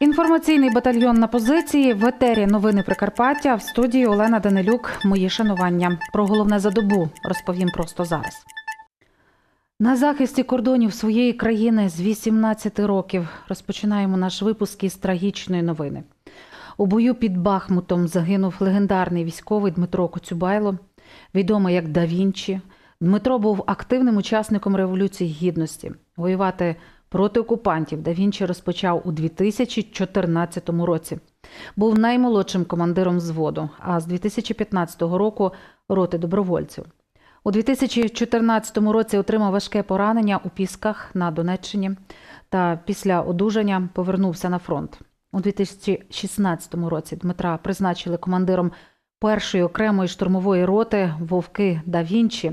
Інформаційний батальйон на позиції в етері новини Прикарпаття в студії Олена Данилюк. Мої шанування. Про головне за добу розповім просто зараз. На захисті кордонів своєї країни з 18 років розпочинаємо наш випуск із трагічної новини. У бою під Бахмутом загинув легендарний військовий Дмитро Коцюбайло, відомий як Да Вінчі. Дмитро був активним учасником Революції Гідності. Воювати проти окупантів Да Вінчі розпочав у 2014 році. Був наймолодшим командиром взводу, а з 2015 року роти добровольців. У 2014 році отримав важке поранення у Пісках на Донеччині та після одужання повернувся на фронт. У 2016 році Дмитра призначили командиром першої окремої штурмової роти Вовки да Вінчі.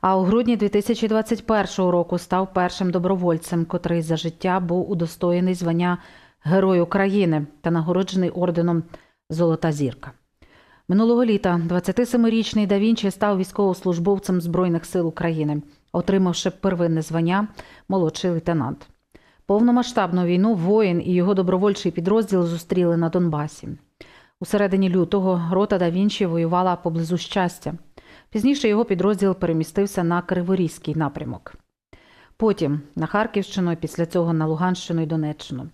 А у грудні 2021 року став першим добровольцем, котрий за життя був удостоєний звання Герой України та нагороджений орденом Золота зірка. Минулого літа 27-річний Да Вінчі став військовослужбовцем Збройних сил України, отримавши первинне звання молодший лейтенант. Повномасштабну війну воїн і його добровольчий підрозділ зустріли на Донбасі. У середині лютого рота Да Вінчі воювала поблизу щастя. Пізніше його підрозділ перемістився на Криворізький напрямок. Потім на Харківщину, і після цього на Луганщину і Донеччину.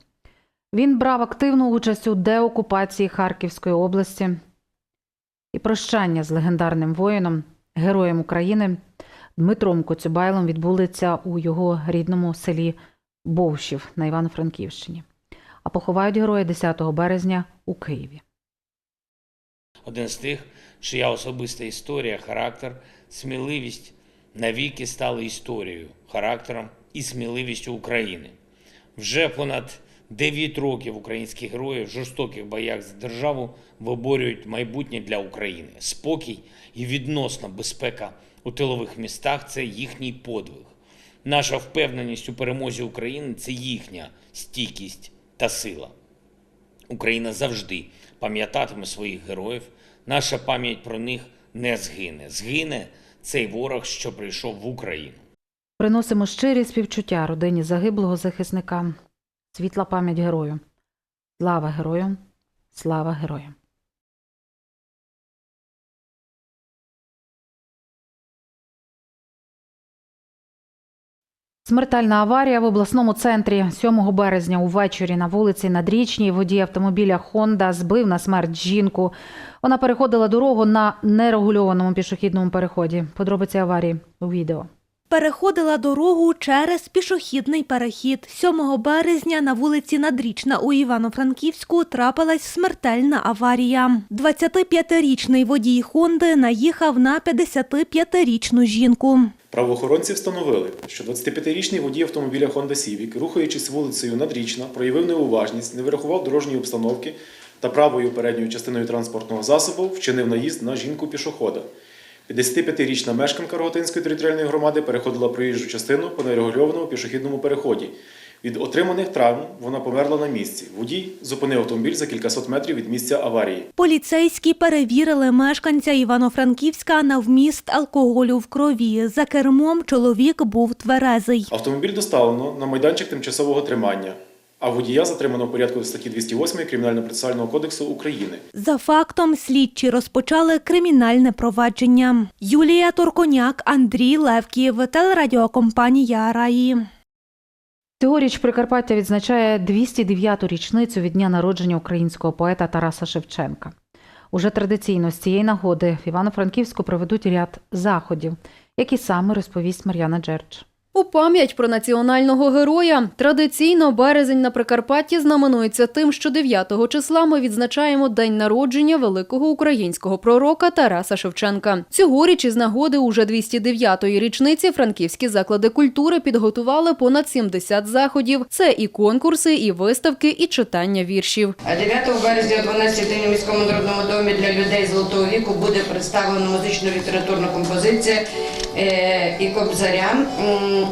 Він брав активну участь у деокупації Харківської області і прощання з легендарним воїном, героєм України Дмитром Коцюбайлом відбудеться у його рідному селі Бовщів на Івано-Франківщині. А поховають героя 10 березня у Києві. Один з тих, чия особиста історія, характер, сміливість навіки стали історією, характером і сміливістю України. Вже понад 9 років українські герої в жорстоких боях за державу виборюють майбутнє для України. Спокій і відносна безпека у тилових містах це їхній подвиг. Наша впевненість у перемозі України це їхня стійкість та сила. Україна завжди пам'ятатиме своїх героїв. Наша пам'ять про них не згине. Згине цей ворог, що прийшов в Україну. Приносимо щирі співчуття родині загиблого захисника. Світла пам'ять герою. Слава герою! Слава героям! Смертельна аварія в обласному центрі 7 березня увечері на вулиці Надрічній водій автомобіля Honda збив на смерть жінку. Вона переходила дорогу на нерегульованому пішохідному переході. Подробиці аварії у відео. Переходила дорогу через пішохідний перехід. 7 березня на вулиці Надрічна у Івано-Франківську трапилась смертельна аварія. 25-річний водій Хонди наїхав на 55-річну жінку. Правоохоронці встановили, що 25-річний водій автомобіля Honda Civic, рухаючись вулицею Надрічна, проявив неуважність, не вирахував дорожньої обстановки та правою передньою частиною транспортного засобу вчинив наїзд на жінку-пішохода. 55-річна мешканка Роготинської територіальної громади переходила проїжджу частину по нерегульованому пішохідному переході. Від отриманих травм вона померла на місці. Водій зупинив автомобіль за кількасот метрів від місця аварії. Поліцейські перевірили мешканця Івано-Франківська на вміст алкоголю в крові. За кермом чоловік був тверезий. Автомобіль доставлено на майданчик тимчасового тримання, а водія затримано в порядку статті 208 Кримінально-процесуального кодексу України. За фактом слідчі розпочали кримінальне провадження. Юлія Торконяк, Андрій Левків, телерадіокомпанія Раї. Цьогоріч Прикарпаття відзначає 209-ту річницю від дня народження українського поета Тараса Шевченка. Уже традиційно з цієї нагоди в Івано-Франківську проведуть ряд заходів, які саме розповість Мар'яна Джерч. У пам'ять про національного героя традиційно березень на Прикарпатті знаменується тим, що 9 числа ми відзначаємо день народження великого українського пророка Тараса Шевченка. Цьогоріч із нагоди уже 209-ї річниці франківські заклади культури підготували понад 70 заходів. Це і конкурси, і виставки, і читання віршів. А 9 березня о 12 день у міському народному домі для людей золотого віку буде представлена музично-літературна композиція е, і кобзаря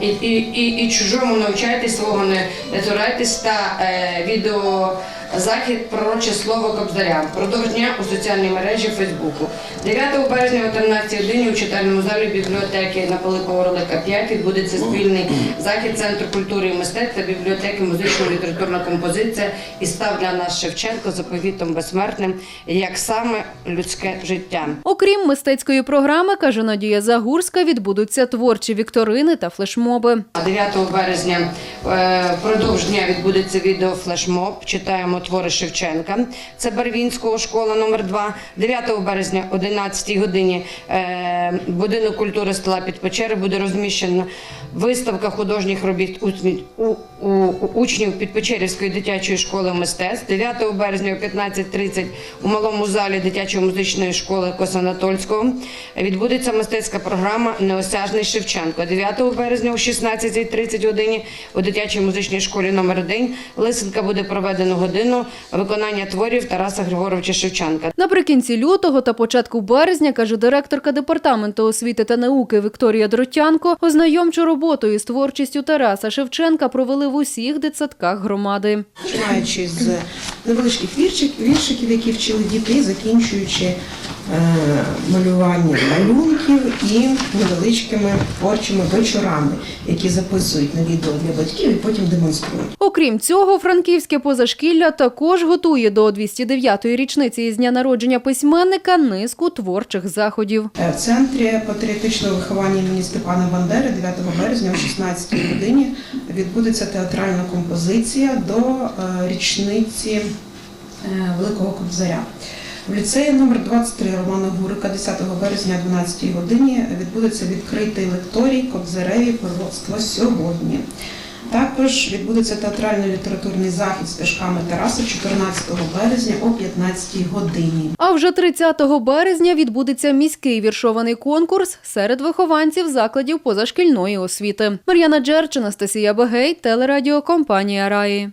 і, і, і, і чужому навчайтесь, не, не цурайтесь та е, відео. Захід пророче слово Кобзаря. Продовж дня у соціальній мережі Фейсбуку. 9 березня о 13 годині у читальному залі бібліотеки на Пилипова Ролика 5 відбудеться спільний захід Центру культури і мистецтв та бібліотеки музично-літературна композиція і став для нас Шевченко заповітом безсмертним, як саме людське життя. Окрім мистецької програми, каже Надія Загурська, відбудуться творчі вікторини та флешмоби. 9 березня е, впродовж дня відбудеться відеофлешмоб. Читаємо твори Шевченка. Це Барвінського школа номер 2 9 березня о 11 годині е, будинок культури стела під печери буде розміщена виставка художніх робіт у учнів Підпечерівської дитячої школи мистецтв. 9 березня о 15.30 у малому залі дитячої музичної школи Косанатольського відбудеться мистецька програма Неосяжний Шевченко. 9 березня о 16.30 годині у дитячій музичній школі номер 1 Лисенка буде проведено годину виконання творів Тараса Григоровича Шевченка. Наприкінці лютого та початку березня, каже директорка департаменту освіти та науки Вікторія Дротянко, ознайомчу роботу із творчістю Тараса Шевченка провели в усіх дитсадках громади. починаючи з невеличких віршик, віршиків, які вчили діти, і закінчуючи е, малюванням малюнків і невеличкими творчими вечорами, які записують на відео для батьків і потім демонструють. Окрім цього, франківське позашкілля також готує до 209-ї річниці із дня народження письменника низку творчих заходів. Е, В центрі патріотичного виховання імені Степана Бандери 9 березня о 16 годині відбудеться театральна композиція до е, річниці е, Великого Кобзаря. В ліцеї номер 23 Романа Гурика 10 березня о 12 годині відбудеться відкритий лекторій Кобзареві пророцтва сьогодні. Також відбудеться театральний літературний захід з стежками Тараса 14 березня о 15 годині. А вже 30 березня відбудеться міський віршований конкурс серед вихованців закладів позашкільної освіти. Мар'яна Джерч, Анастасія Бегей, телерадіокомпанія Раї.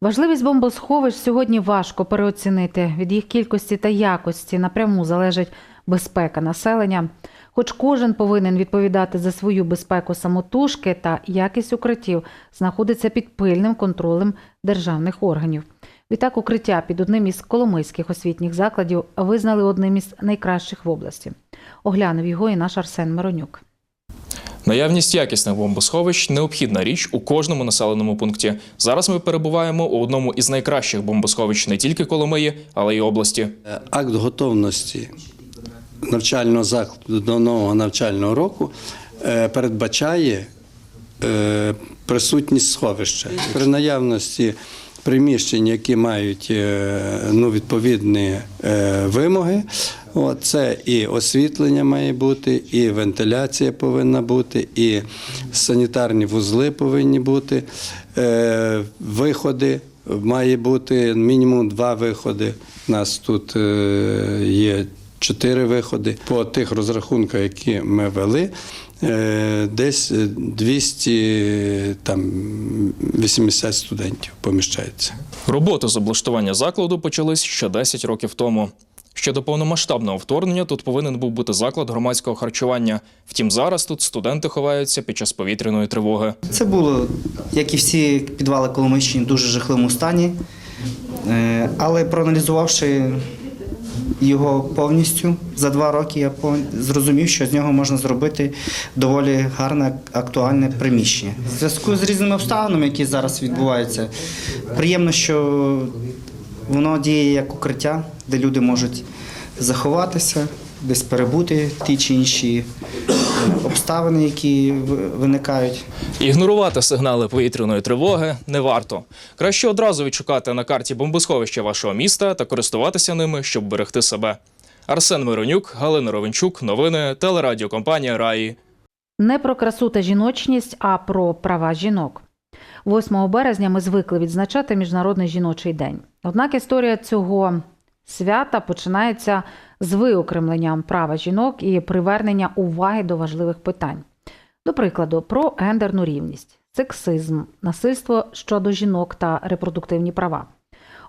Важливість бомбосховищ сьогодні важко переоцінити. Від їх кількості та якості напряму залежить безпека населення. Хоч кожен повинен відповідати за свою безпеку самотужки та якість укриттів знаходиться під пильним контролем державних органів. Відтак, укриття під одним із коломийських освітніх закладів визнали одним із найкращих в області. Оглянув його і наш Арсен Миронюк. Наявність якісних бомбосховищ необхідна річ у кожному населеному пункті. Зараз ми перебуваємо у одному із найкращих бомбосховищ не тільки Коломиї, але й області. Акт готовності навчального закладу до нового навчального року е, передбачає е, присутність сховища. При наявності приміщень, які мають е, ну, відповідні вимоги, це і освітлення має бути, і вентиляція повинна бути, і санітарні вузли повинні бути, виходи має бути мінімум два виходи. У нас тут є чотири виходи. По тих розрахунках, які ми вели, е, десь 200, там, 80 студентів поміщається. Роботи з облаштування закладу почались ще 10 років тому. Ще до повномасштабного вторгнення тут повинен був бути заклад громадського харчування. Втім, зараз тут студенти ховаються під час повітряної тривоги. Це було, як і всі підвали Коломийщини, в дуже жахливому стані. Е, Але проаналізувавши його повністю за два роки, я зрозумів, що з нього можна зробити доволі гарне актуальне приміщення. В зв'язку з різними обставинами, які зараз відбуваються, приємно, що воно діє як укриття, де люди можуть заховатися, десь перебути ті чи інші обставини, які виникають. Ігнорувати сигнали повітряної тривоги не варто. Краще одразу відшукати на карті бомбосховище вашого міста та користуватися ними, щоб берегти себе. Арсен Миронюк, Галина Ровенчук, новини, телерадіокомпанія Раї. Не про красу та жіночність, а про права жінок. 8 березня ми звикли відзначати Міжнародний жіночий день. Однак історія цього свята починається з виокремленням права жінок і привернення уваги до важливих питань. До прикладу, про гендерну рівність, сексизм, насильство щодо жінок та репродуктивні права.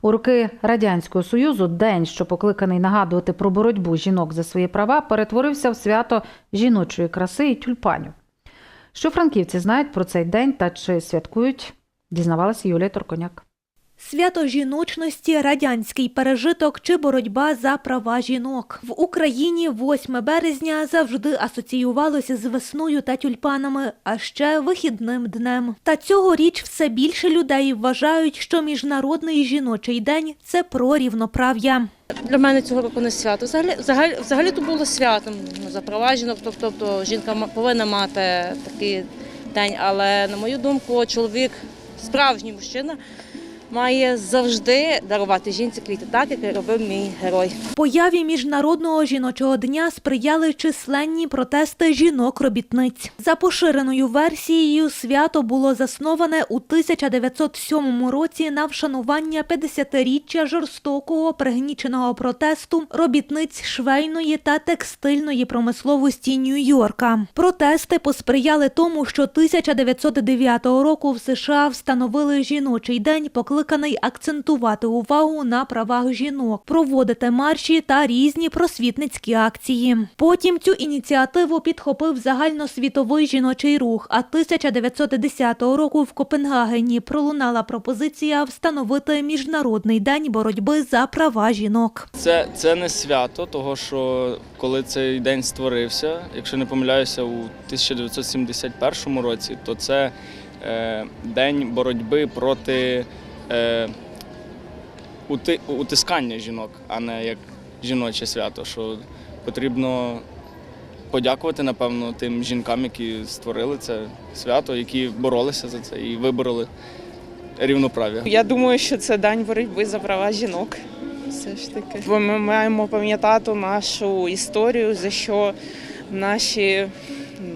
У роки Радянського Союзу день, що покликаний нагадувати про боротьбу жінок за свої права, перетворився в свято жіночої краси і тюльпанів. Що франківці знають про цей день та чи святкують, дізнавалася Юлія Торконяк. Свято жіночності, радянський пережиток чи боротьба за права жінок в Україні 8 березня завжди асоціювалося з весною та тюльпанами, а ще вихідним днем. Та цьогоріч все більше людей вважають, що міжнародний жіночий день це про рівноправ'я. Для мене цього року не свято. Взагалі, взагалі, взагалі то було святом за права жінок. Тобто, жінка повинна мати такий день. Але на мою думку, чоловік, справжній мужчина, має завжди дарувати жінці квіти, так як робив мій герой. Появі міжнародного жіночого дня сприяли численні протести жінок-робітниць. За поширеною версією, свято було засноване у 1907 році на вшанування 50-річчя жорстокого пригніченого протесту робітниць швейної та текстильної промисловості Нью-Йорка. Протести посприяли тому, що 1909 року в США встановили жіночий день, покликаний акцентувати увагу на правах жінок, проводити марші та різні просвітницькі акції. Потім цю ініціативу підхопив загальносвітовий жіночий рух. А 1910 року в Копенгагені пролунала пропозиція встановити міжнародний день боротьби за права жінок. Це, це не свято, того що коли цей день створився, якщо не помиляюся, у 1971 році, то це е, день боротьби проти е, ути, утискання жінок, а не як жіноче свято. Що потрібно подякувати, напевно, тим жінкам, які створили це свято, які боролися за це і вибороли рівноправ'я. Я думаю, що це день боротьби за права жінок. Все ж таки. Бо ми маємо пам'ятати нашу історію, за що наші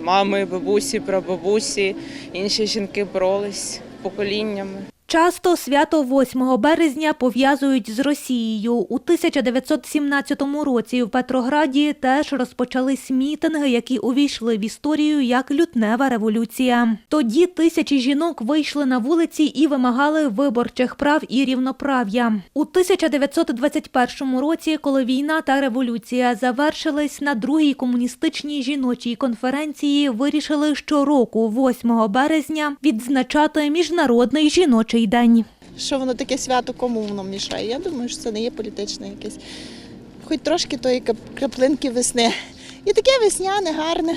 мами, бабусі, прабабусі, інші жінки боролись поколіннями. Часто свято 8 березня пов'язують з Росією. У 1917 році в Петрограді теж розпочались мітинги, які увійшли в історію як лютнева революція. Тоді тисячі жінок вийшли на вулиці і вимагали виборчих прав і рівноправ'я. У 1921 році, коли війна та революція завершились, на другій комуністичній жіночій конференції вирішили щороку, 8 березня, відзначати міжнародний жіночий день. що воно таке свято, кому воно мішає. Я думаю, що це не є політичне якесь. Хоч трошки тої краплинки весни. І таке весняне, гарне.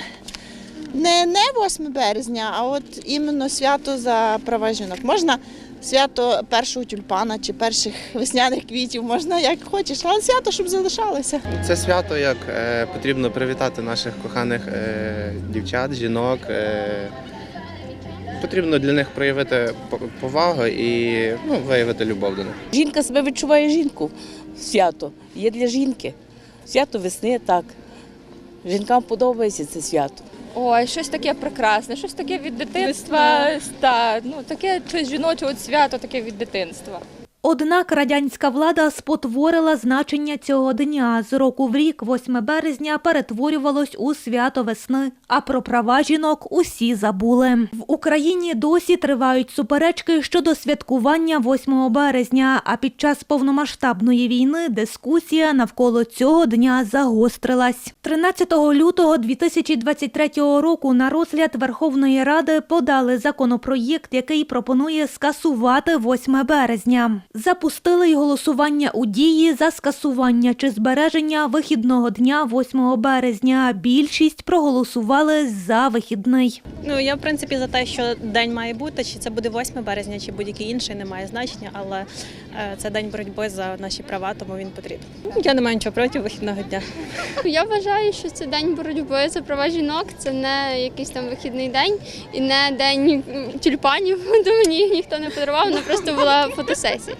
Не, не 8 березня, а от іменно свято за права жінок. Можна свято першого тюльпана чи перших весняних квітів, можна як хочеш, але свято, щоб залишалося. Це свято, як е, потрібно привітати наших коханих е, дівчат, жінок. Е, потрібно для них проявити повагу і ну, виявити любов до них. Жінка себе відчуває жінку. Свято є для жінки. Свято весни так. Жінкам подобається це свято. Ой, щось таке прекрасне, щось таке від дитинства. Та, ну, таке щось жіноче от свято, таке від дитинства. Однак радянська влада спотворила значення цього дня. З року в рік, 8 березня, перетворювалось у свято весни. А про права жінок усі забули. В Україні досі тривають суперечки щодо святкування 8 березня. А під час повномасштабної війни дискусія навколо цього дня загострилась. 13 лютого 2023 року на розгляд Верховної Ради подали законопроєкт, який пропонує скасувати 8 березня. Запустили й голосування у дії за скасування чи збереження вихідного дня 8 березня. Більшість проголосували за вихідний. Ну я в принципі за те, що день має бути, чи це буде 8 березня, чи будь-який інший, не має значення, але е, це день боротьби за наші права, тому він потрібен. Я не маю нічого проти вихідного дня. Я вважаю, що це день боротьби за права жінок. Це не якийсь там вихідний день і не день тюльпанів, то мені їх ніхто не подарував, вона просто була фотосесія.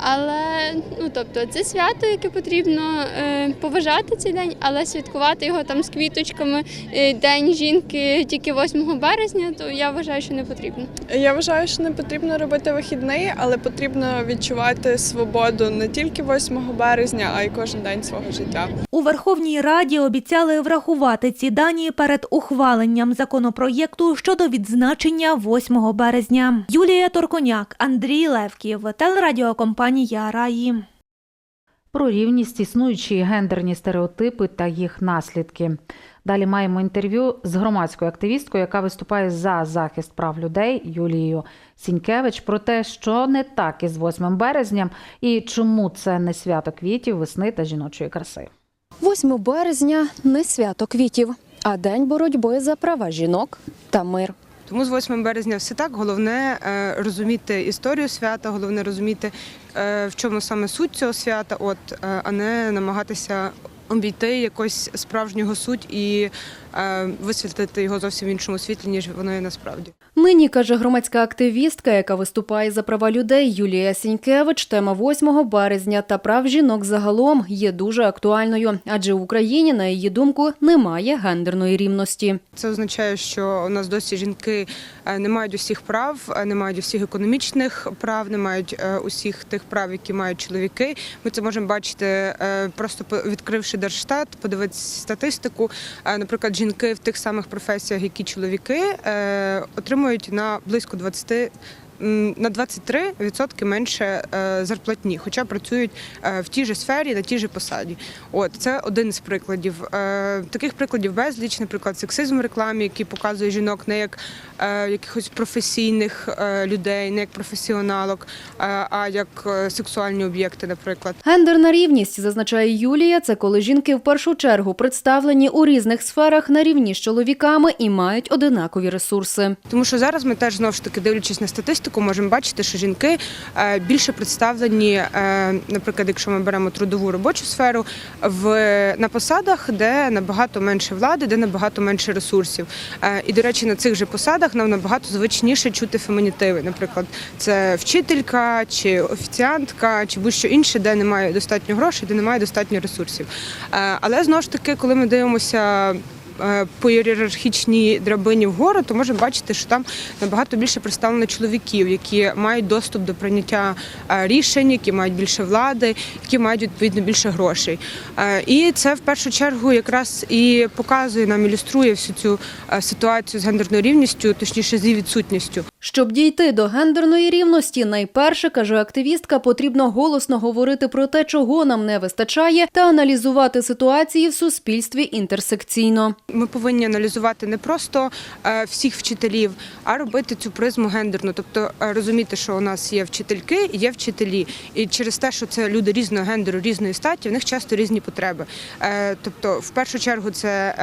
Але ну тобто це свято, яке потрібно е, поважати цей день, але святкувати його там з квіточками е, День жінки тільки 8 березня, то я вважаю, що не потрібно. Я вважаю, що не потрібно робити вихідний, але потрібно відчувати свободу не тільки 8 березня, а й кожен день свого життя. У Верховній Раді обіцяли врахувати ці дані перед ухваленням законопроєкту щодо відзначення 8 березня. Юлія Торконяк, Андрій Левків, телерадіокомпанія Раї. Про рівність, існуючі гендерні стереотипи та їх наслідки. Далі маємо інтерв'ю з громадською активісткою, яка виступає за захист прав людей Юлією Сінькевич про те, що не так із 8 березня і чому це не свято квітів, весни та жіночої краси. 8 березня не свято квітів, а день боротьби за права жінок та мир. Тому з 8 березня все так. Головне е, розуміти історію свята, головне розуміти, е, в чому саме суть цього свята, от, е, а не намагатися обійти якось справжнього суть і висвітлити його зовсім в іншому світлі, ніж воно є насправді. Нині каже громадська активістка, яка виступає за права людей Юлія Сінькевич. Тема 8 березня та прав жінок загалом є дуже актуальною, адже в Україні, на її думку, немає гендерної рівності. Це означає, що у нас досі жінки е, не мають усіх прав, е, не мають усіх економічних прав, не мають е, усіх тих прав, які мають чоловіки. Ми це можемо бачити просто відкривши Держстат, подивитися статистику. Наприклад, жінки в тих самих професіях, які чоловіки, е, отримують на близько 20 м, на 23% менше е, зарплатні, хоча працюють е, в тій же сфері, на тій же посаді. От це один з прикладів. Е, Таких прикладів безліч, наприклад, сексизм в рекламі, який показує жінок не як якихось професійних людей, не як професіоналок, а як сексуальні об'єкти, наприклад. Гендерна рівність, зазначає Юлія, це коли жінки в першу чергу представлені у різних сферах на рівні з чоловіками і мають одинакові ресурси. Тому що зараз ми теж знову ж таки дивлячись на статистику, можемо бачити, що жінки е, більше представлені, е, наприклад, якщо ми беремо трудову робочу сферу, в на посадах, де набагато менше влади, де набагато менше ресурсів. Е, І, до речі, на цих же посадах нам набагато звичніше чути фемінітиви. Наприклад, це вчителька чи офіціантка, чи будь-що інше, де немає достатньо грошей, де немає достатньо ресурсів. Але знову ж таки, коли ми дивимося по ієрархічній драбині вгору, то можемо бачити, що там набагато більше представлено чоловіків, які мають доступ до прийняття е, рішень, які мають більше влади, які мають відповідно більше грошей. Е, І це в першу чергу якраз і показує нам, ілюструє всю цю е, ситуацію з гендерною рівністю, точніше з її відсутністю. Щоб дійти до гендерної рівності, найперше, каже активістка, потрібно голосно говорити про те, чого нам не вистачає, та аналізувати ситуації в суспільстві інтерсекційно. Ми повинні аналізувати не просто е, всіх вчителів, а робити цю призму гендерну. Тобто е, розуміти, що у нас є вчительки, є вчителі, і через те, що це люди різного гендеру, різної статі, в них часто різні потреби. Е, Тобто, в першу чергу, це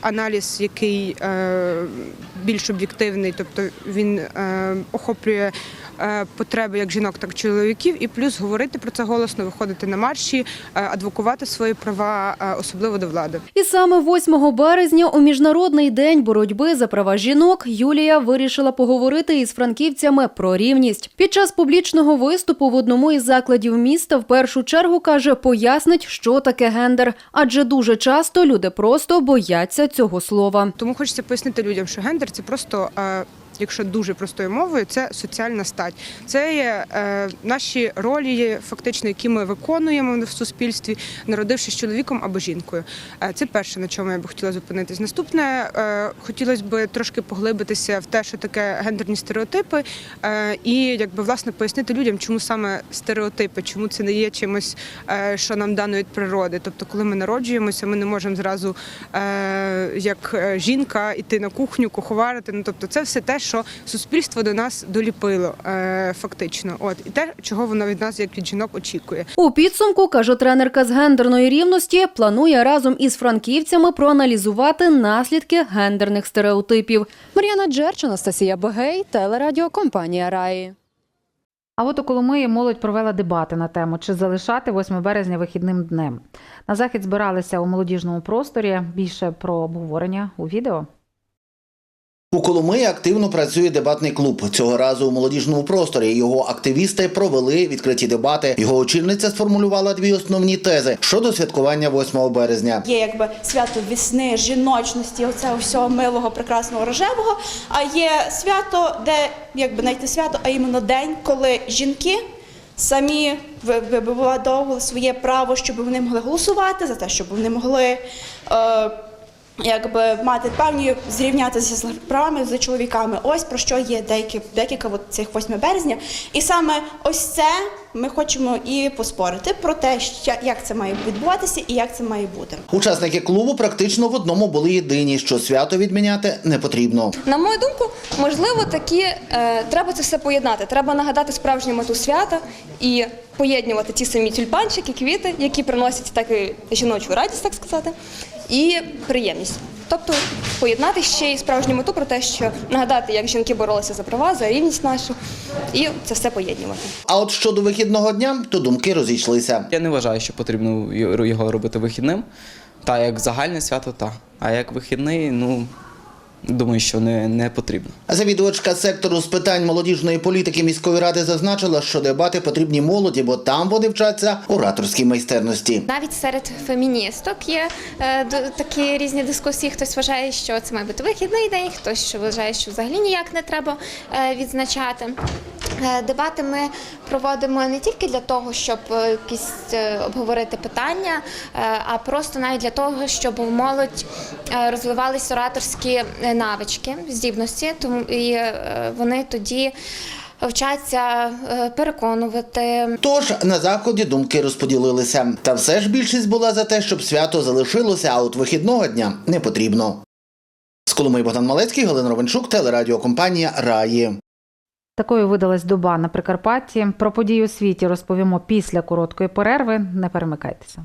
аналіз, який більш об'єктивний, тобто він охоплює. е, Потреби як жінок, так і чоловіків, і плюс говорити про це голосно, виходити на марші, е, адвокувати свої права, е, особливо до влади. І саме 8 березня, у міжнародний день боротьби за права жінок, Юлія вирішила поговорити із франківцями про рівність. Під час публічного виступу в одному із закладів міста в першу чергу каже, пояснить, що таке гендер, адже дуже часто люди просто бояться цього слова. Тому хочеться пояснити людям, що гендер це просто. Якщо дуже простою мовою, це соціальна стать. Це є е, наші ролі, фактично, які ми виконуємо в суспільстві, народившись чоловіком або жінкою. Е, це перше, на чому я би хотіла зупинитись. Наступне, е, хотілося б трошки поглибитися в те, що таке гендерні стереотипи, е, і якби власне пояснити людям, чому саме стереотипи, чому це не є чимось, е, що нам дано від природи. Тобто, коли ми народжуємося, ми не можемо зразу е, як е, жінка йти на кухню, куховарити. Ну тобто, це все те, що суспільство до нас доліпило е, фактично. От і те, чого воно від нас, як від жінок, очікує. У підсумку, каже тренерка з гендерної рівності, планує разом із франківцями проаналізувати наслідки гендерних стереотипів. Мар'яна Джерч, Анастасія Бегей, телерадіокомпанія Раї. А от у Коломиї молодь провела дебати на тему, чи залишати 8 березня вихідним днем. На захід збиралися у молодіжному просторі. Більше про обговорення у відео. У Коломиї активно працює дебатний клуб. Цього разу у молодіжному просторі його активісти провели відкриті дебати. Його очільниця сформулювала дві основні тези щодо святкування 8 березня. Є якби свято весни, жіночності, оце всього милого, прекрасного рожевого. А є свято, де якби знайти свято, а іменно день, коли жінки самі ви- вибудовували своє право, щоб вони могли голосувати за те, щоб вони могли. Е, Якби мати певні зрівнятися з правами з чоловіками, ось про що є деякі декілька от цих 8 березня. І саме ось це ми хочемо і поспорити про те, що як це має відбуватися і як це має бути. Учасники клубу практично в одному були єдині, що свято відміняти не потрібно. На мою думку, можливо, таки е, треба це все поєднати. Треба нагадати справжню мету свята і поєднувати ті самі тюльпанчики, квіти, які приносять так і жіночу радість, так сказати, і приємність. Тобто поєднати ще й справжню мету про те, що нагадати, як жінки боролися за права, за рівність нашу, і це все поєднувати. А от щодо вихідного дня, то думки розійшлися. Я не вважаю, що потрібно його робити вихідним. Та як загальне свято, та. А як вихідний, ну думаю, що не, не потрібно. Завідувачка сектору з питань молодіжної політики міської ради зазначила, що дебати потрібні молоді, бо там вони вчаться ораторській майстерності. Навіть серед феміністок є е, такі різні дискусії. Хтось вважає, що це має бути вихідний день, хтось що вважає, що взагалі ніяк не треба е, відзначати. Е, Дебати ми проводимо не тільки для того, щоб е, якісь е, обговорити питання, а просто навіть для того, щоб у молодь розвивались ораторські навички, здібності, тому і е, вони тоді вчаться е, переконувати. Тож на заході думки розподілилися. Та все ж більшість була за те, щоб свято залишилося, а от вихідного дня не потрібно. З Коломиї Богдан Малецький, Галина Ровенчук, телерадіокомпанія Раї. Такою видалась доба на Прикарпатті. Про події у світі розповімо після короткої перерви. Не перемикайтеся.